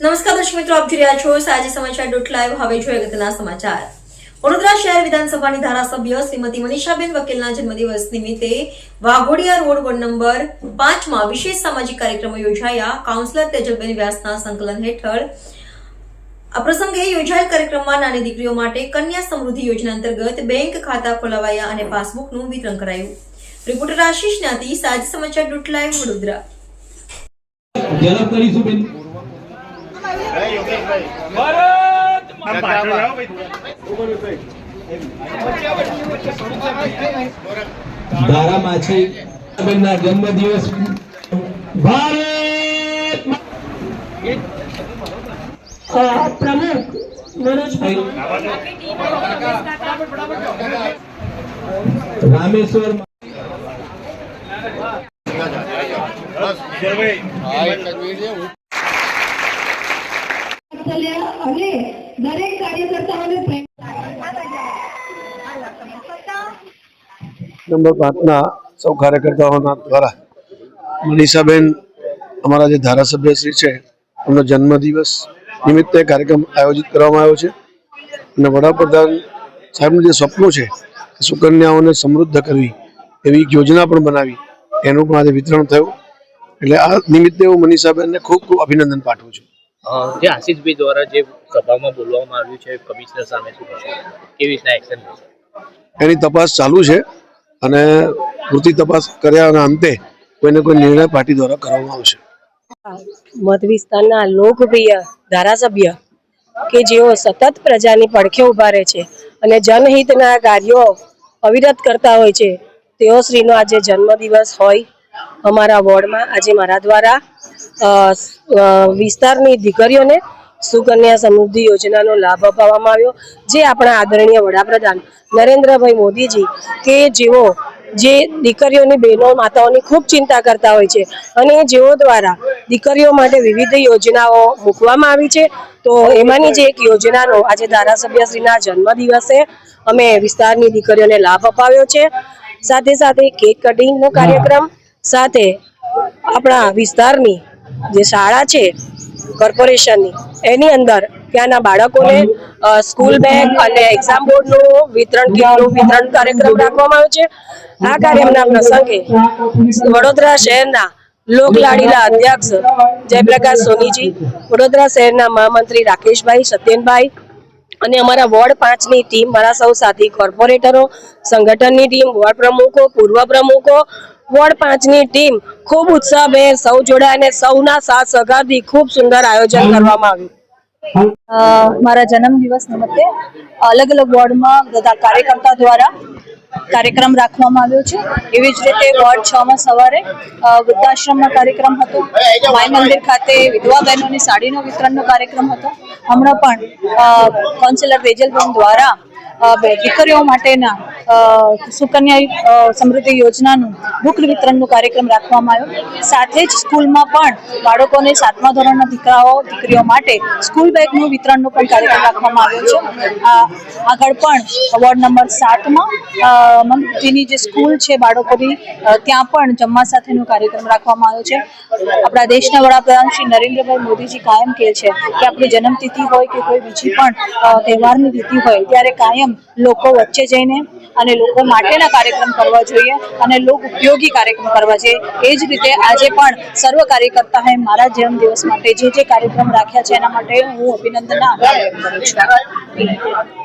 નમસ્કાર દર્શક મિત્રો, આપ જોઈ રહ્યા છો સાજી સમાચાર ડોટ લાઈવ હવે જોઈએ અગત્યના સમાચાર. વડોદરા શહેર વિધાનસભાની ધારાસભ્ય શ્રીમતી મનીષાબેન વકીલના જન્મદિવસ નિમિત્તે વાઘોડિયા રોડ વોર્ડ નંબર પાંચમાં વિશેષ સામાજિક કાર્યક્રમો યોજાયા. કાઉન્સિલર તેજલબેન વ્યાસના સંકલન હેઠળ. આ પ્રસંગે યોજાયેલ કાર્યક્રમમાં નાની દીકરીઓ માટે કન્યા સમૃદ્ધિ યોજના અંતર્ગત બેંક ખાતા ખોલાવાયા અને પાસબુકનું વિતરણ કરાયું. રિપોર્ટર આશીષ જ્ઞાતિ, સાજ સમાચાર ડોટ લાઈવ વડોદરા. ધારા માછી બેનના જન્મદિવસ. ભારત પ્રમુખ મનોજભાઈ રામેશ્વર વાત્સલ્ય અને દરેક કાર્યકર્તાઓને પ્રેમ નંબર પાંચના સૌ કાર્યકર્તાઓના દ્વારા મનીષાબેન અમારા જે ધારાસભ્ય શ્રી છે, એમનો જન્મદિવસ નિમિત્તે કાર્યક્રમ આયોજિત કરવામાં આવ્યો છે. અને વડાપ્રધાન સાહેબનું જે સપનું છે સુકન્યાઓને સમૃદ્ધ કરવી, એવી યોજના પણ બનાવી, એનું પણ આજે વિતરણ થયું. એટલે આ નિમિત્તે હું મનીષાબેનને ખૂબ ખૂબ અભિનંદન પાઠવું છું. જે આશીષભાઈ દ્વારા જે સભામાં બોલવામાં આવ્યું છે કમિશનર સામે શું થશે કેવી રીતના એક્શન લેશે? એની તપાસ ચાલુ છે અને પૂરતી તપાસ કર્યા અને અંતે કોઈને કોઈ નિર્ણય પાર્ટી દ્વારા કરવામાં આવશે. મત વિસ્તારના લોકપ્રિય ધારાસભ્ય કે જેઓ સતત પ્રજાની પડખે ઊભા રહે છે અને જનહિતના કાર્યો અવિરત કરતા હોય છે તેઓ શ્રીનો આજે જન્મદિવસ હોય અમારા વોર્ડમાં આજે મારા દ્વારા વિસ્તારની દીકરીઓને સુકન્યા સમૃદ્ધિ યોજનાનો લાભ અપાવવામાં આવ્યો, જે આપણા આદરણીય વડાપ્રધાન નરેન્દ્રભાઈ મોદીજી કે જેઓ, જે દીકરીઓની બહેનો માતાઓની ખૂબ ચિંતા કરતા હોય છે અને જેઓ દ્વારા દીકરીઓ માટે વિવિધ યોજનાઓ મૂકવામાં આવી છે, તો એમાંની જે એક યોજનાનો આજે ધારાસભ્યશ્રીના જન્મદિવસે અમે વિસ્તારની દીકરીઓને લાભ અપાવ્યો છે. સાથે સાથે કેક કટિંગનો કાર્યક્રમ, સાથે આપણા વિસ્તારની જે શાળા છે કોર્પોરેશનની એની અંદર ત્યાંના બાળકોને સ્કૂલ બેગ અને એક્ઝામ બોર્ડનું વિતરણ કીટનું વિતરણ કાર્યક્રમ રાખવામાં આવ્યો છે. આ કાર્યક્રમના પ્રસંગે વડોદરા શહેરના લોકલાડીલા અધ્યક્ષ જયપ્રકાશ સોનીજી, વડોદરા શહેરના મહામંત્રી રાકેશભાઈ સત્યનભાઈ અને અમારા વોર્ડ પાંચની ટીમ, મારા સૌ સાથી કોર્પોરેટરો, સંગઠનની ટીમ, વોર્ડ પ્રમુખો, પૂર્વ પ્રમુખો વોર્ડ પાંચની ટીમ ખૂબ ઉત્સાહભેર સૌ જોડાઈને સૌના સાથ સહકારથી ખૂબ સુંદર આયોજન કરવામાં આવ્યું. મારા જન્મદિવસ નિમિત્તે અલગ અલગ વોર્ડમાં બધા કાર્યકર્તા દ્વારા કાર્યક્રમ રાખવામાં આવ્યો છે. એવી જ રીતે વોર્ડ છ માં સવારે વૃદ્ધાશ્રમનો કાર્યક્રમ હતો. માય મંદિર ખાતે વિધવા બહેનોની સાડીનો વિતરણનો કાર્યક્રમ હતો. હમણાં પણ કાઉન્સિલર તેજલબેન દ્વારા દીકરીઓ માટેના સુકન્યા સમૃદ્ધિ યોજનાનું બુક વિતરણનો કાર્યક્રમ રાખવામાં આવ્યો. સાથે જ સ્કૂલમાં પણ બાળકોને સાતમા ધોરણના દીકરાઓ દીકરીઓ માટે સ્કૂલ બેગનું વિતરણનો પણ કાર્યક્રમ રાખવામાં આવ્યો છે. આગળ પણ વોર્ડ નંબર સાતમાં અ, મનગુપ્તીની જે સ્કૂલ છે બાળકોની ત્યાં પણ જમવા સાથેનો કાર્યક્રમ રાખવામાં આવ્યો છે. આપણા દેશના વડાપ્રધાન શ્રી નરેન્દ્રભાઈ મોદીજી કાયમ કહે છે કે આપણી જન્મતિથિ હોય કે કોઈ બીજી પણ તહેવારની તિથિ હોય ત્યારે કાયમ લોકો વચ્ચે જઈને અને લોકો માટેના કાર્યક્રમ કરવા જોઈએ અને લોક ઉપયોગી કાર્યક્રમ કરવા જોઈએ. એ જ રીતે આજે પણ સર્વ કાર્યકર્તાએ મારા જન્મ દિવસ માટે જે જે કાર્યક્રમ રાખ્યા છે, એના માટે હું અભિનંદન આભાર કરું છું.